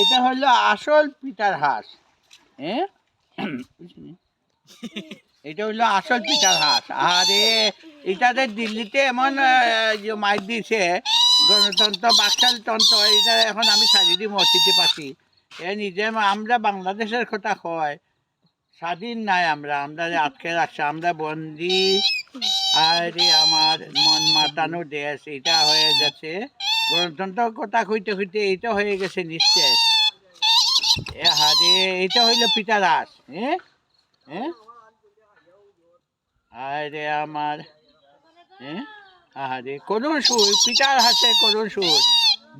এটা হলো আসল পিতার হাঁস হ্যাঁ এটা হলো আসল পিতার হাঁস আরে এটাতে দিল্লিতে এমন মাইক দিছে গণতন্ত্র বাকশাল তন্ত্র এটা এখন আমি শারীরিক মসজিদে পাচ্ছি এ নিজে আমরা বাংলাদেশের কথা কয় স্বাধীন নাই আমরা আমরা যে আটকে রাখছে, আমরা বন্দি। আরে আমার মন মাতানো দেশ, এটা হয়ে যাচ্ছে। গণতন্ত্র কথা কইতে কইতে এইটা হয়ে গেছে নিশ্চয়। এ হারে এটা হইল পিতা দাস হ্যাঁ আরে আমার হ্যাঁ আরে করুণ সুর, পিতার হাসে করুণ সুর।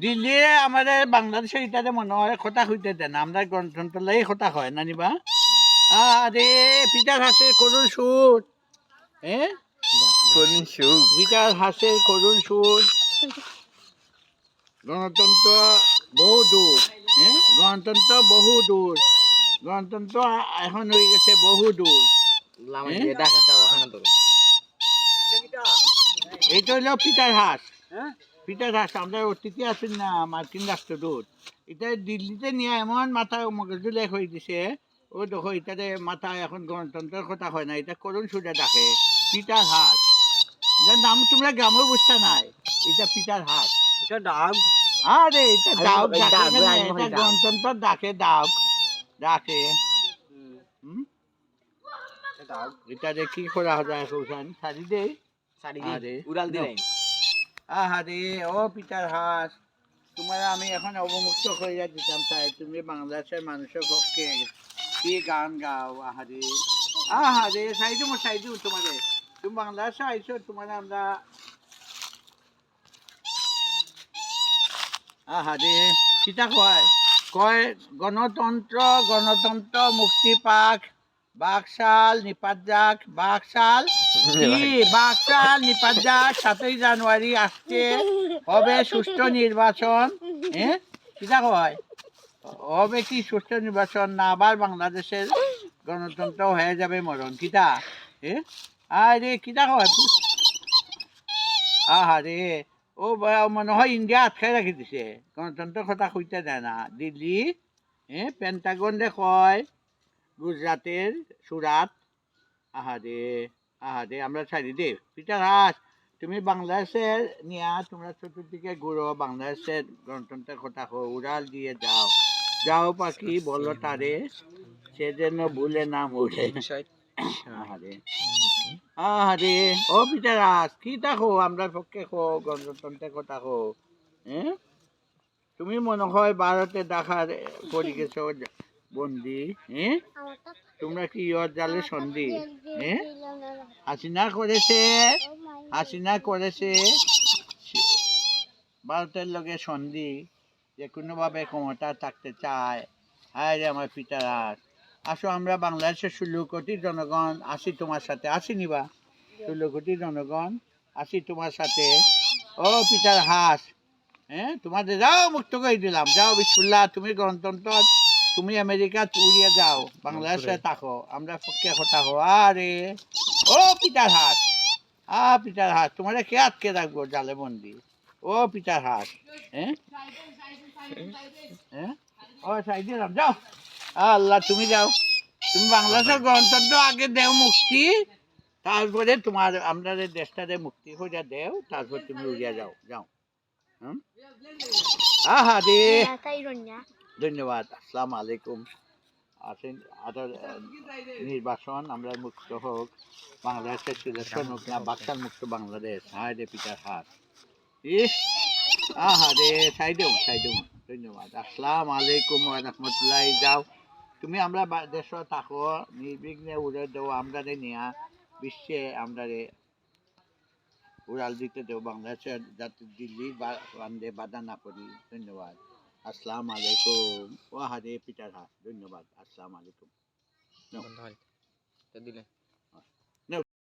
দিল্লিরে আমাদের বাংলাদেশে এটাতে মনে হয় কথা কইতে দেন, আমরা গণতন্ত্র লাই কথা হয় না নিবা? আরে পিতার হাসে করুণ সুর। হ্যাঁ কোন সুখ বিকাশ হাসের করুণ সুর। গণতন্ত্র বহু দূর। হ্যাঁ গণতন্ত্র বহু দূর। গণতন্ত্র এখন হয়ে গেছে বহু দূর। হ্যাঁ? এইটা হলো পিতার হাঁস। পিতার হাঁস আমরা অতিথি আছেন না মার্কিন রাষ্ট্রদূত। এটা দিল্লিতে নিয়ে এমন মাথা মগজুলে হয়ে দিছে ও দেখো এটাতে মাথা এখন গণতন্ত্রের কথা হয় না এটা করুণ সুরে ডাকে পিতার হাঁস যার নাম তোমরা গ্রামেও বুঝতে নাই। এটা পিতার হাঁস এটা আরে এটা? ওই এটা গণতন্ত্র ডাকে ডাক। ডাকে। এটা যে কি করা যায় দে। শাড়ি দিয়ে উড়াল আহারে ও পিতার হাঁস তোমার আমি এখন অবমুক্ত করিয়া দিতাম তাই তুমি বাংলাদেশের মানুষের পক্ষে কি গান গাও, আহারে। আহারে সাইডু মো সাইডু তোমারে তুমি বাংলাদেশে আইছো তোমার আমরা আহারে কিতা কয়? কয়, গণতন্ত্র গণতন্ত্র মুক্তি পাক, বাকশাল নিপাতজাক বাকশাল কি? বাকশাল নিপাতজাক সাতই জানুয়ারি আসছে, হবে সুষ্ঠু নির্বাচন। হ্যাঁ? কিতা কয়? হবে কি? সুষ্ঠু নির্বাচন না আবার বাংলাদেশের গণতন্ত্র হয়ে যাবে মরণ কিতা হ্যাঁ আরে কিতা কয়? আহারে ও মনে হয় ইন্ডিয়া আটকাই রাখি দিছে। গণতন্ত্রের কথা কইতে দেয় না। দিল্লি হ্যাঁ পেন্টাগন কয়, গুজরাটের সুরাট আহারে আহারে আমরা ছাড়ি দে। পিটার হাস, তুমি বাংলাদেশের নিয়া, তোমরা চতুর্দিকে ঘুরো, বাংলাদেশের গণতন্ত্রের কথা হো উড়াল দিয়ে যাও। যাও পাখি, বলো তারে। সে যেন ভুলে না মুড়ে আহারে। আহারে। ও পিটার হাস কি দেখো? আমরা পক্ষে খো গণতন্ত্রের কথা খো তুমি মনে হয় ভারতে দেখার পড়ে গেছো, বন্দি। হ্যাঁ তোমরা কি ইয়র জালে সন্ধি? হ্যাঁ হাসিনা করেছে। হাসিনা করেছে। ভারতের লগে সন্ধি। যে কোনোভাবে ক্ষমতা থাকতে চায়। হায় রে আমার পিতারাস আসো আমরা বাংলাদেশের ষোলো কোটি জনগণ আসি তোমার সাথে। আসি নিবা। ষোলো কোটি জনগণ আসি তোমার সাথে। ও পিতার হাস হ্যাঁ তোমাদের যাও মুক্ত করে দিলাম। যাও বিসমুল্লাহ তুমি গণতন্ত্র তুমি আমেরিকা উড়িয়ে যাও। বাংলাদেশে থাকো আমরা পক্ষে কথা হো আরে ও পিতার হাস আ পিতার হাস তোমার কে আটকে রাখব জালে বন্দি? ও পিতার হাস হ্যাঁ হ্যাঁ ও সাই দিলাম যাও। আল্লাহ তুমি যাও। তুমি বাংলাদেশের গণতন্ত্র আগে দেও মুক্তি তারপরে তোমার যে দেশটারে মুক্তি হইয়া দেও তারপর তুমি উড়িয়া যাও যাও। হুম? আহা রে। ধন্যবাদ আসসালামু আলাইকুম। আসেন আরও নির্বাচন আমরা মুক্ত হোক। বাংলাদেশের সিলেকশন হোক না বাক্সার মুক্ত বাংলাদেশ। হায় রে পিতার হাত ইস, আহা রে, সাইডে সাইডে ধন্যবাদ। আসসালাম আলাইকুম রহমতুল্লাহ যাও। তুমি আমরা দেশ থাকো, নির্বিঘ্নে উড়ে দেও আমরা নিয়া, বিশ্বে আমরা উড়াল দিতে দেও বাংলাদেশের যাতে দিল্লি বান্ধে বাধা না করি, ধন্যবাদ। আসসালাম আলাইকুম ও হারে পিটার হাত, ধন্যবাদ। আসসালাম আলাইকুম বন্ধ দিলে।